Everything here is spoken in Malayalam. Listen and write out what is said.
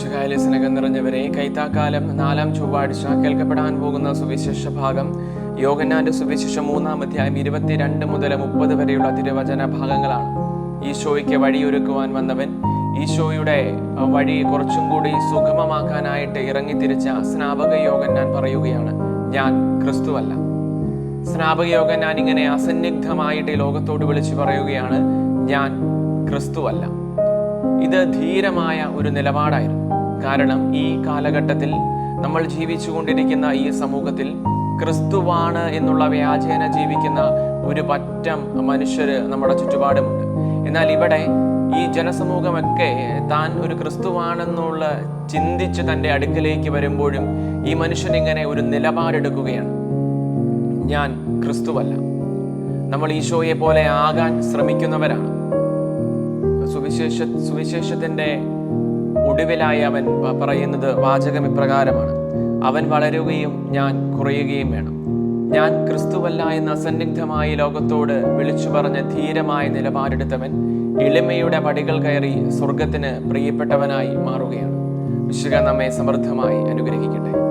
ശുഖായ സ്നേഹം നിറഞ്ഞവരെ കൈത്താക്കാലം നാലാം ചൊവ്വാഴ്ച കേൾക്കപ്പെടാൻ പോകുന്ന സുവിശേഷ ഭാഗം. യോഗനാന്റെ സുവിശേഷം മൂന്നാം അധ്യായം ഇരുപത്തിരണ്ട് മുതൽ മുപ്പത് വരെയുള്ള തിരുവചന ഭാഗങ്ങളാണ്. ഈശോയ്ക്ക് വഴിയൊരുക്കുവാൻ വന്നവൻ ഈശോയുടെ വഴി കുറച്ചും കൂടി സുഗമമാക്കാനായിട്ട് ഇറങ്ങിത്തിരിച്ച സ്നാപക യോഗന്നാൻ പറയുകയാണ് ഞാൻ ക്രിസ്തുവല്ല. സ്നാപക യോഗന്നാൻ ഇങ്ങനെ അസന്നിഗ്ധമായിട്ട് ലോകത്തോട് വിളിച്ചു പറയുകയാണ് ഞാൻ ക്രിസ്തുവല്ല. ഇത് ധീരമായ ഒരു നിലപാടായിരുന്നു. കാരണം ഈ കാലഘട്ടത്തിൽ നമ്മൾ ജീവിച്ചുകൊണ്ടിരിക്കുന്ന ഈ സമൂഹത്തിൽ ക്രിസ്തുവാണ് എന്നുള്ള വ്യാജേന ജീവിക്കുന്ന ഒരു പറ്റം മനുഷ്യര് നമ്മുടെ ചുറ്റുപാടുമുണ്ട്. എന്നാൽ ഇവിടെ ഈ ജനസമൂഹമൊക്കെ താൻ ഒരു ക്രിസ്തുവാണെന്നുള്ള ചിന്തിച്ച് തന്റെ അടുക്കലേക്ക് വരുമ്പോഴും ഈ മനുഷ്യൻ ഇങ്ങനെ ഒരു നിലപാടെടുക്കുകയാണ്. ഞാൻ ക്രിസ്തുവല്ല. നമ്മൾ ഈശോയെ പോലെ ആകാൻ ശ്രമിക്കുന്നവരാണ്. സുവിശേഷ സുവിശേഷത്തിന്റെ ഒടുവിലായി അവൻ പറയുന്നത് വാചകം ഇപ്രകാരമാണ്. അവൻ വളരുകയും ഞാൻ കുറയുകയും വേണം. ഞാൻ ക്രിസ്തുവല്ല എന്ന അസന്നിഗ്ധമായ ലോകത്തോട് വിളിച്ചു പറഞ്ഞ ധീരമായ നിലപാടെടുത്തവൻ എളിമയുടെ പടികൾ കയറി സ്വർഗത്തിന് പ്രിയപ്പെട്ടവനായി മാറുകയാണ്. വിശുക നമ്മെ സമൃദ്ധമായി അനുഗ്രഹിക്കട്ടെ.